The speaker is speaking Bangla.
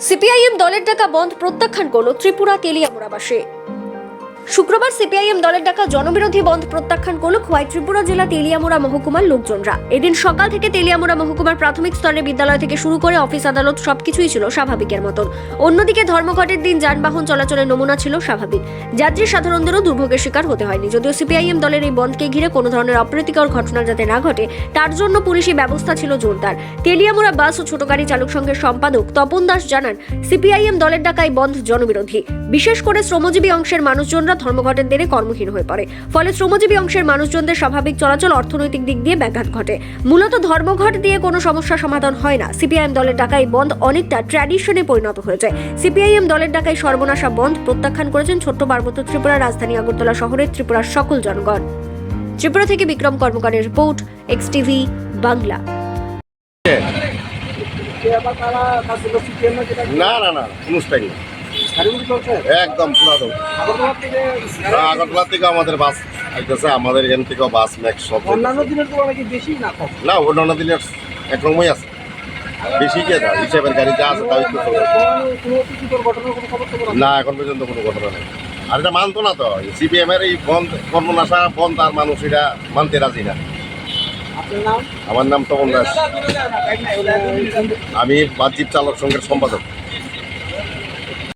সিপিআইএম দলের ডাকা বন্ধ প্রত্যাখ্যান করল ত্রিপুরা তেলিয়ামুড়াবাসী শুক্রবার সিপিআইএম দলের ডাকা জনবিরোধী বন্ধ প্রত্যাখ্যান করল খোয়াই ত্রিপুরা জেলা তেলিয়ামোড়া মহকুমার লোকজনরা। এদিন সকাল থেকে তেলিয়ামুড়া মহকুমার প্রাথমিক স্তরের বিদ্যালয় থেকে শুরু করে অফিস, আদালত সবকিছুই ছিল স্বাভাবিকের মতন। অন্যদিকে ধর্মঘটের দিন যানবাহন চলাচলের নমুনা ছিল স্বাভাবিক। যাত্রী সাধারণদেরও দুর্ভোগের শিকার হতে হয়নি। যদিও সিপিআইএম দলের এই বন্ধকে ঘিরে কোনো ধরনের অপ্রীতিকর ঘটনা যাতে না ঘটে, তার জন্য পুলিশি ব্যবস্থা ছিল জোরদার। তেলিয়ামুড়া বাস ও ছোট গাড়ি চালক সংঘের সম্পাদক তপন দাস জানান, সিপিআইএম দলের ডাকায় বন্ধ জনবিরোধী। বিশেষ করে শ্রমজীবী অংশের মানুষজনরা ধর্মঘটের দিনে কর্মহীন হয়ে পড়ে। ফলে শ্রমজীবী অংশের মানুষজনদের স্বাভাবিক চলাচল অর্থনৈতিক দিক দিয়ে ব্যাঘাত ঘটে। মূলত ধর্মঘট দিয়ে কোনো সমস্যা সমাধান হয় না। সিপিআইএম দলের ডাকায় বন্ধ অনেকটা ট্র্যাডিশনে পরিণত হয়ে যায় সিপিআইএম দলের ডাকায় সর্বনাশা বন্ধ প্রত্যাখ্যান করেছেন ছোট্ট পার্বত্য ত্রিপুরার রাজধানী আগরতলা শহরের ত্রিপুরার সকল জনগণ। ত্রিপুরা থেকে বিক্রম কর্মকারের রিপোর্ট এক্স টিভি বাংলা। না না না অনুষ্ঠান একদম পুরাতন আগরতলা থেকে আমাদের বাস আইতেছে আমাদের এখান থেকেও বাস ম্যাক্স সব অন্যান্য দিনের তুলনায় কি বেশি না কম? না অন্যান্য দিনের একরকমই আছে। বেশি কে দাও হিসাবের গাড়ি যা আছে তাই না এখন পর্যন্ত কোনো ঘটনা নেই। আর এটা মানতো না তো। সিপিএম এর এই বন্ধ কর্মনাশা বন্ধ আর মানুষ এটা মানতে রাজি না। আমার নাম তপন দাস। আমি বাহ্যিক চালক সংঘের সম্পাদক।